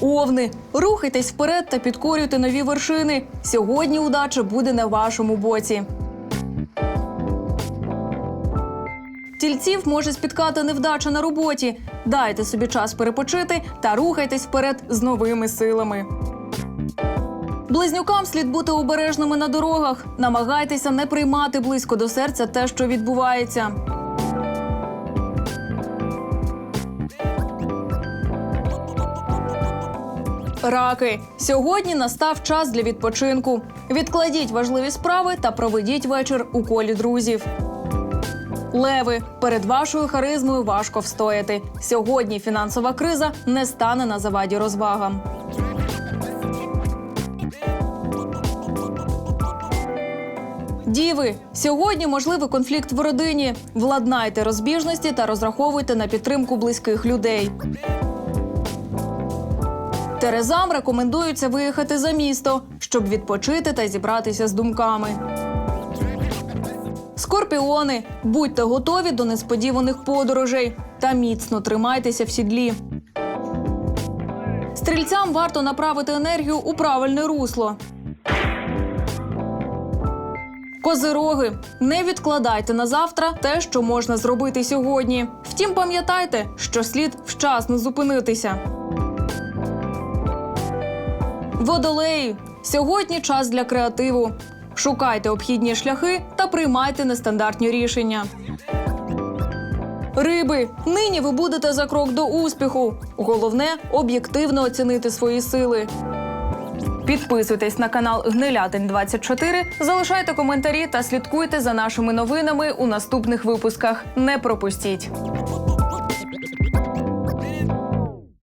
Овни, рухайтесь вперед та підкорюйте нові вершини. Сьогодні удача буде на вашому боці. Тільців може спіткати невдача на роботі. Дайте собі час перепочити та рухайтесь вперед з новими силами. Близнюкам слід бути обережними на дорогах. Намагайтеся не приймати близько до серця те, що відбувається. Раки, сьогодні настав час для відпочинку. Відкладіть важливі справи та проведіть вечір у колі друзів. Леви, перед вашою харизмою важко встояти. Сьогодні фінансова криза не стане на заваді розвагам. Діви, сьогодні можливий конфлікт в родині. Владнайте розбіжності та розраховуйте на підтримку близьких людей. Терезам рекомендується виїхати за місто, щоб відпочити та зібратися з думками. Скорпіони, будьте готові до несподіваних подорожей та міцно тримайтеся в сідлі. Стрільцям варто направити енергію у правильне русло. Козироги, не відкладайте на завтра те, що можна зробити сьогодні. Втім, пам'ятайте, що слід вчасно зупинитися. Водолеї, сьогодні час для креативу. Шукайте обхідні шляхи та приймайте нестандартні рішення. Риби, нині ви будете за крок до успіху. Головне об'єктивно оцінити свої сили. Підписуйтесь на канал Гнилятин 24 залишайте коментарі та слідкуйте за нашими новинами у наступних випусках. Не пропустіть.